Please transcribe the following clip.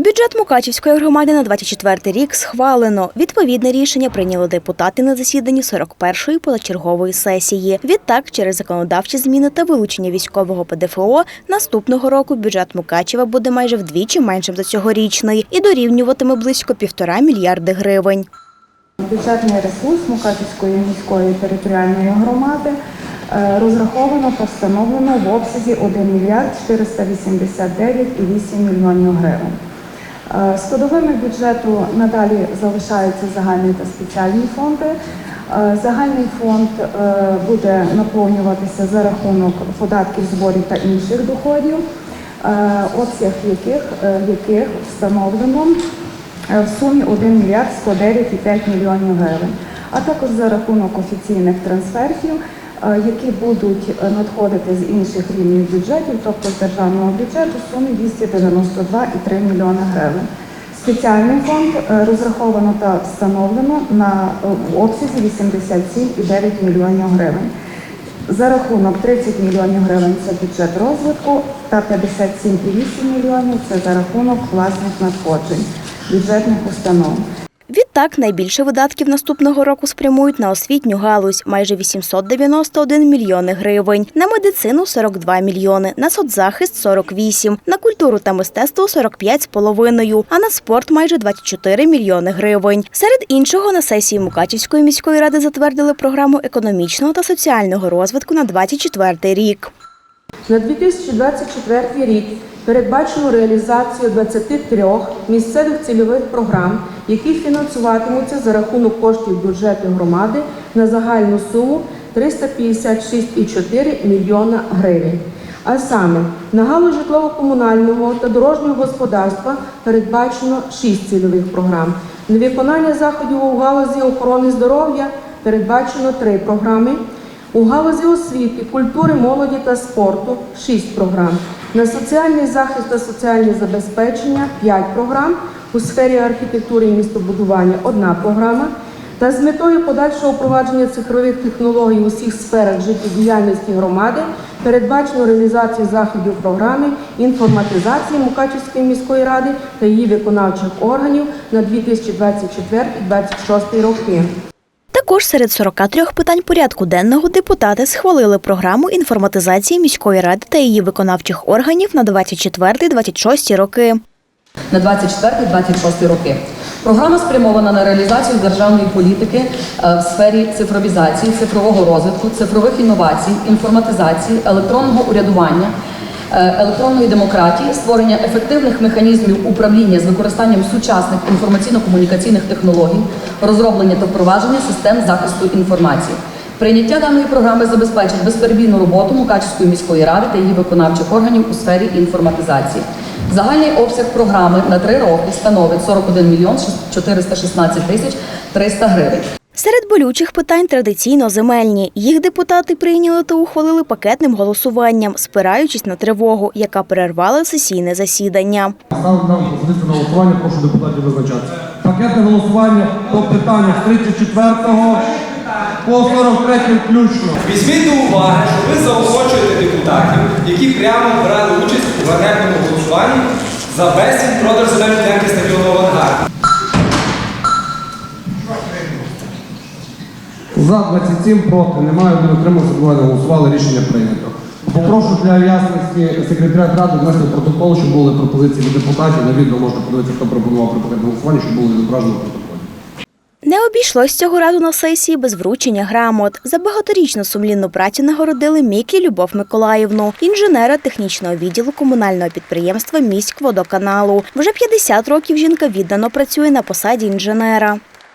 Бюджет Мукачівської громади на 24 рік схвалено. Відповідне рішення прийняли депутати на засіданні 41-ї позачергової сесії. Відтак, через законодавчі зміни та вилучення військового ПДФО, наступного року бюджет Мукачева буде майже вдвічі меншим за цьогорічний і дорівнюватиме близько півтора мільярди гривень. Бюджетний ресурс Мукачівської міської територіальної громади е, розраховано та встановлено в обсязі 1 мільярд 489,8 мільйонів гривень. Е, Складовими бюджету надалі залишаються загальний та спеціальні фонди. Е, Загальний фонд е, буде наповнюватися за рахунок податків, зборів та інших доходів, е, обсяг яких, е, яких встановлено е, в сумі 1 мільярд 109,5 мільйонів гривень, а також за рахунок офіційних трансфертів, е, які будуть е, надходити з інших рівнів бюджетів, тобто з державного бюджету, сумі 292,3 мільйони гривень. Спеціальний фонд е, розраховано та встановлено на е, обсязі 87,9 мільйонів гривень. За рахунок 30 мільйонів гривень це бюджет розвитку та 57,8 мільйонів це за рахунок власних надходжень бюджетних установ. Відтак, найбільше видатків наступного року спрямують на освітню галузь – майже 891 мільйони гривень, на медицину – 42 мільйони, на соцзахист – 48, на культуру та мистецтво – 45,5, а на спорт – майже 24 мільйони гривень. Серед іншого, на сесії Мукачівської міської ради затвердили програму економічного та соціального розвитку на 24 рік. На 2024 рік передбачено реалізацію 23 місцевих цільових програм, які фінансуватимуться за рахунок коштів бюджету громади на загальну суму 356,4 мільйона гривень. А саме на галузь житлово-комунального та дорожнього господарства передбачено 6 цільових програм. На виконання заходів у галузі охорони здоров'я передбачено 3 програми. У галузі освіти, культури, молоді та спорту 6 програм. На соціальний захист та соціальне забезпечення 5 програм. У сфері архітектури і містобудування одна програма. Та з метою подальшого впровадження цифрових технологій у всіх сферах життєдіяльності громади передбачено реалізацію заходів програми інформатизації Мукачівської міської ради та її виконавчих органів на 2024-2026 роки. Також серед 43 питань порядку денного депутати схвалили програму інформатизації міської ради та її виконавчих органів на 24-26 роки. на 24-26 роки. Програма спрямована на реалізацію державної політики е, в сфері цифровізації, цифрового розвитку, цифрових інновацій, інформатизації, електронного урядування, електронної демократії, створення ефективних механізмів управління з використанням сучасних інформаційно-комунікаційних технологій, розроблення та впровадження систем захисту інформації. Прийняття даної програми забезпечить безперебійну роботу Мукачівської міської ради та її виконавчих органів у сфері інформатизації. Загальний обсяг програми на три роки становить 41 мільйон 416 тисяч 300 гривень. Серед болючих питань традиційно земельні. Їх депутати прийняли та ухвалили пакетним голосуванням, спираючись на тривогу, яка перервала сесійне засідання. Ставлю на пропозицію на голосування, прошу депутатів визначатися. Пакетне голосування по питаннях з 34 по 43 включно. Візьміть до уваги, що ви заохочуєте депутатів, які прямо брали участь у ганебному голосуванні за безцінь продаж земельної ділянки стадіону За 27 проти, немає, один утримався, двоє голосували, рішення прийнято. Попрошу для ясності секретаря ради внести протокол, щоб були пропозиції від депутатів. На відео можна подивитися, хто пропонував при пакетному голосуванні, щоб було відображено в протоколі. Не обійшлось цього разу на сесії без вручення грамот. За багаторічну сумлінну працю нагородили Мікі Любов Миколаївну, інженера технічного відділу комунального підприємства міськводоканалу. Вже 50 років жінка віддано працює на посаді інженера.